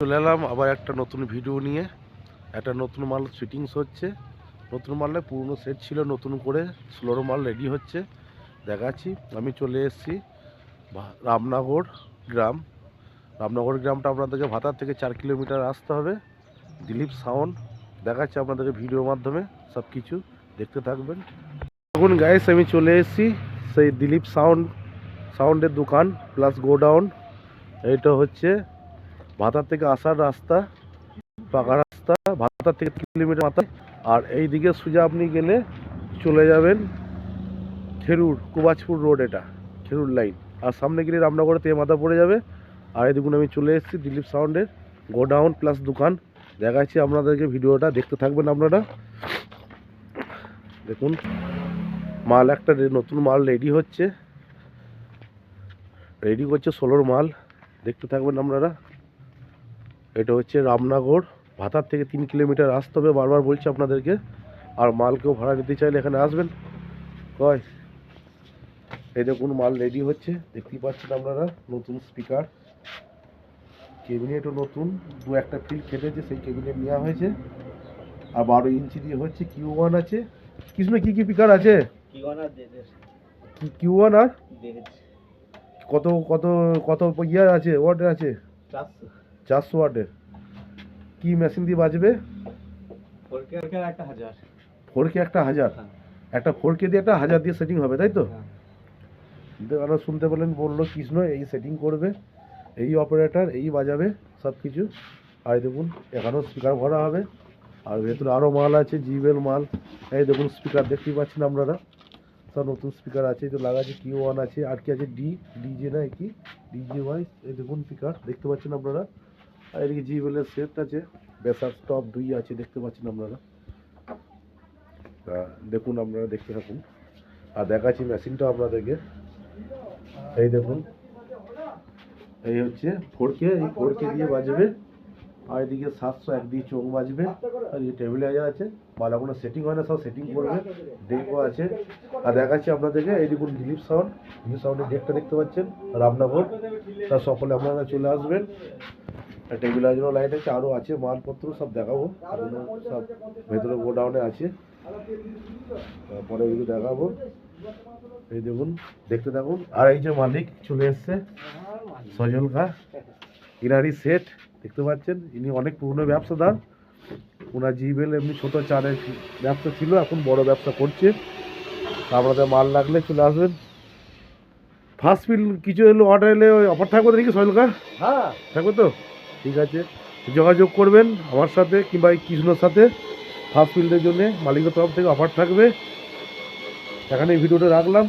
চলে এলাম আবার একটা নতুন ভিডিও নিয়ে। একটা নতুন মাল ফিটিংস হচ্ছে। নতুন মালে পুরনো সেট ছিল, নতুন করে স্লোর মাল রেডি হচ্ছে। দেখাচ্ছি। আমি চলে এসেছি রামনগর গ্রাম। রামনগর গ্রামটা আপনাদেরকে ভাতার থেকে চার কিলোমিটার আসতে হবে। দিলীপ সাউন্ড। দেখাচ্ছি আপনাদেরকে ভিডিওর মাধ্যমে সব কিছু দেখতে থাকবেন। দেখুন গাইস আমি চলে এসেছি সেই দিলীপ সাউন্ড সাউন্ডের দোকান প্লাস গোডাউন এটা হচ্ছে ভাতার থেকে আসার রাস্তা, পাকা রাস্তা ভাতার থেকে কিলোমিটার মাথায় আর এই দিকে সোজা আপনি গেলে চলে যাবেন খেরুর, কুবাজপুর রোড এটা, খেরুর লাইন। আর সামনে গেলে রামনগরে তে মাথা পড়ে যাবে। আর এই দেখুন আমি চলে এসেছি দিলীপ সাউন্ডের গোডাউন প্লাস দোকান। দেখাচ্ছি আপনাদেরকে ভিডিওটা, দেখতে থাকবেন আপনারা। দেখুন, মাল একটা নতুন মাল রেডি হচ্ছে। রেডি করছে ষোলোর মাল। দেখতে থাকবেন আপনারা। এটা হচ্ছে রামনগর ভাতার থেকে তিন কিলোমিটার আসতে হবে বারবার বলছি আপনাদেরকে। আর মালকেও ভাড়া নিতে চাইলে এখানে আসবেন। কয়? এই দেখুন মাল রেডি হচ্ছে। দেখতেই পাচ্ছেন আপনারা নতুন স্পিকার ক্যাবিনেটও নতুন দু একটা ফিল কেটেছে সেই ক্যাবিনেট নেওয়া হয়েছে। আর বারো ইঞ্চি দিয়ে হচ্ছে কিউ ওয়ান আছে। কৃষ্ণ কী কী স্পিকার আছে? কিউ ওয়ান আর কত কত কত ইয়ার আছে ওয়াটের আছে? চারশো। ওয়াটের। কি মেশিন দিয়ে বাজবে? ফোর কে একটা হাজার? হ্যাঁ। একটা ফোর কে দিয়ে একটা হাজার দিয়ে সেটিং হবে তাই তো? হ্যাঁ। শুনতে পেলেন বলল কৃষ্ণ এই সেটিং করবে এই অপারেটর এই বাজাবে সব কিছু। আর দেখুন এখানেও স্পিকার ভরা হবে। আর ভেতরে আরও মাল আছে জিবেল মাল। এই দেখুন স্পিকার দেখতেই পাচ্ছেন আপনারা? সব নতুন স্পিকার আছে তো লাগাচ্ছে কিউ ওয়ান আছে আর কি আছে? ডি ডিজে না কি? ডিজে ওয়াই এই দেখুন স্পিকার দেখতে পাচ্ছেন আপনারা? আর এদিকে জিবেলের সেট আছে। বেসার স্টপ দুই আছে, দেখতে পাচ্ছেন আপনারা। তা দেখুন আপনারা দেখতে থাকুন। আর দেখাচ্ছি মেশিনটা আপনাদেরকে। এই দেখুন। এই হচ্ছে ফোর কে এই ফোর কে দিয়ে বাজবে। আর এদিকে সাতশো এক দিয়ে চোখ বাজবে। আর এই টেবিলাইজার আছে ভালো কোনো সেটিং হয় না, সব সেটিং করবে। ডেকও আছে। আর দেখাচ্ছি আপনাদেরকে, এই দেখুন দিলীপ সাউন্ড দিলীপ সাউন্ডের ডেকটা দেখতে পাচ্ছেন, রামনগর। তা সকলে আপনারা চলে আসবেন। টেবিলাইজারও লাইট আছে আরও আছে মালপত্র সব দেখাবো। সব ভেতরে গোডাউনে আছে। তারপরে এগুলো দেখাবো। এই দেখুন দেখতে থাকুন। আর এই যে মালিক চলে এসছে সজল খা। ইনারি সেট দেখতে পাচ্ছেন? ইনি অনেক পুরনো ব্যবসাদার। ওনার জিবেল এমনি ছোট চারের ব্যবসা ছিল এখন বড় ব্যবসা করছে। আপনাদের মাল লাগলে চলে আসবেন। ফার্স্ট বিল কিছু এলো অর্ডার এলে অফার থাকবে নাকি সজল খা? হ্যাঁ। থাকবে তো? ঠিক আছে? যোগাযোগ করবেন আমার সাথে কিংবা এই কৃষ্ণর সাথে। ফার্স্ট ফিল্ডের জন্যে মালিকের তরফ থেকে অফার থাকবে। এখানে ভিডিওটা রাখলাম।